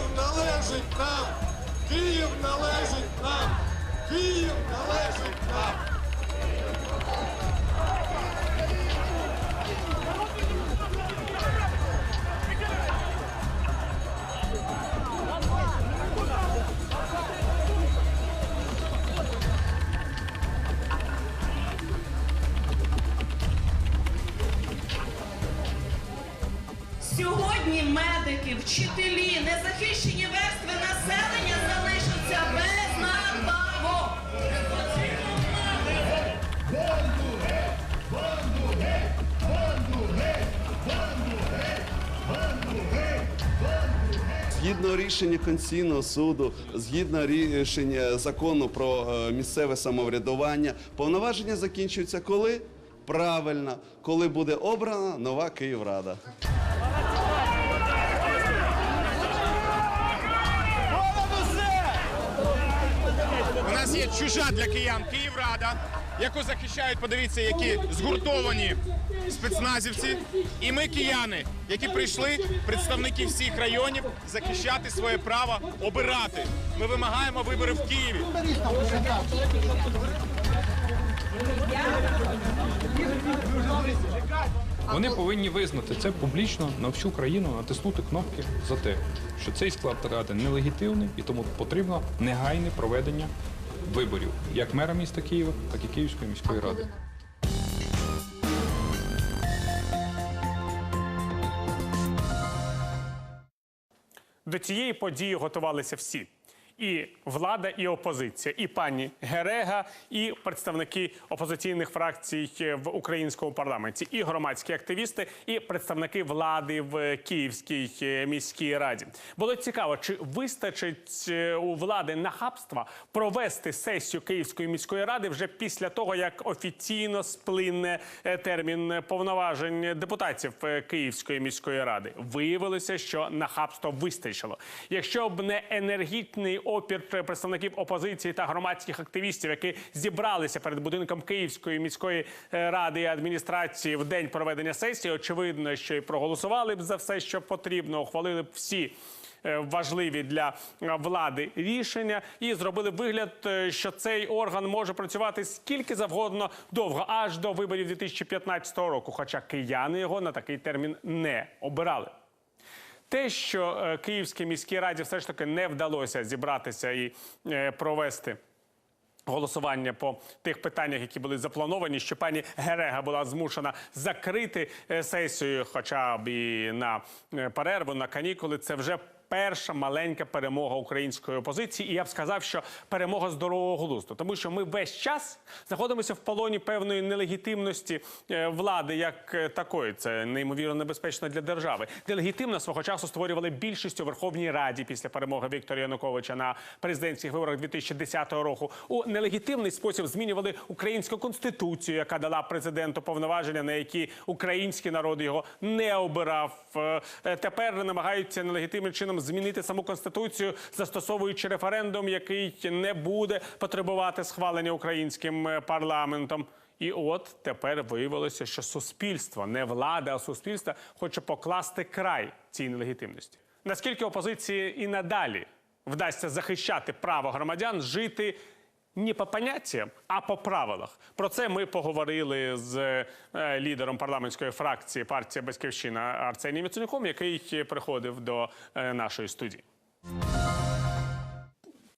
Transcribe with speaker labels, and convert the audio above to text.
Speaker 1: Київ належить нам! Київ належить нам! Київ належить нам!
Speaker 2: Сьогодні медики, вчителі, незахищені верстви
Speaker 3: Згідно рішення Конституційного суду, згідно рішення закону про е, місцеве самоврядування, повноваження закінчуються коли? Правильно, коли буде обрана нова Київрада.
Speaker 4: У нас є чужа для киян Київрада, яку захищають, подивіться, які згуртовані спецназівці. І ми, кияни, які прийшли, представники всіх районів, захищати своє право обирати. Ми вимагаємо вибори в Києві.
Speaker 5: Вони повинні визнати це публічно на всю країну, натиснути кнопки за те, що цей склад ради нелегітимний і тому потрібно негайне проведення виборів як мера міста Києва, так і Київської міської ради.
Speaker 6: До цієї події готувалися всі. І влада, і опозиція, і пані Герега, і представники опозиційних фракцій в українському парламенті, і громадські активісти, і представники влади в Київській е, міській раді. Було цікаво, чи вистачить е, у влади нахабства провести сесію Київської міської ради вже після того, як офіційно сплине е, термін повноважень депутатів е, Київської міської ради. Виявилося, що нахабства вистачило. Якщо б не енергічний опір представників опозиції та громадських активістів, які зібралися перед будинком Київської міської е, ради і адміністрації в день проведення сесії, очевидно, що і проголосували б за все, що потрібно, ухвалили б всі. е, Важливі для е, влади рішення і зробили вигляд, що цей орган може працювати скільки завгодно довго, аж до виборів 2015 року. Хоча кияни його на такий термін не обирали. Те, що е, Київській міській раді все ж таки не вдалося зібратися і е, провести. Голосування по тих питаннях, які були заплановані, що пані Герега була змушена закрити е, сесію, хоча б і на перерву, на канікули. Це вже перша маленька перемога української опозиції. І я б сказав, що перемога здорового глузду, тому що ми весь час знаходимося в полоні певної нелегітимності е, влади як е, такої. Це неймовірно небезпечно для держави. Нелегітимно свого часу створювали більшість у Верховній Раді після перемоги Віктора Януковича на президентських виборах 2010 року. У нелегітимний спосіб змінювали українську конституцію, яка дала президенту повноваження, на які український народ його не обирав. Е, Тепер намагаються нелегітимним чином змінити саму конституцію, застосовуючи референдум, який не буде потребувати схвалення українським е, парламентом. І от тепер виявилося, що суспільство, не влада, а суспільство хоче покласти край цій нелегітимності. Наскільки опозиції і надалі вдасться захищати право громадян жити не по поняттям, а по правилах. Про це ми поговорили з е, лідером парламентської фракції партія Батьківщина Арсенієм Яценюком, який приходив до е, нашої студії.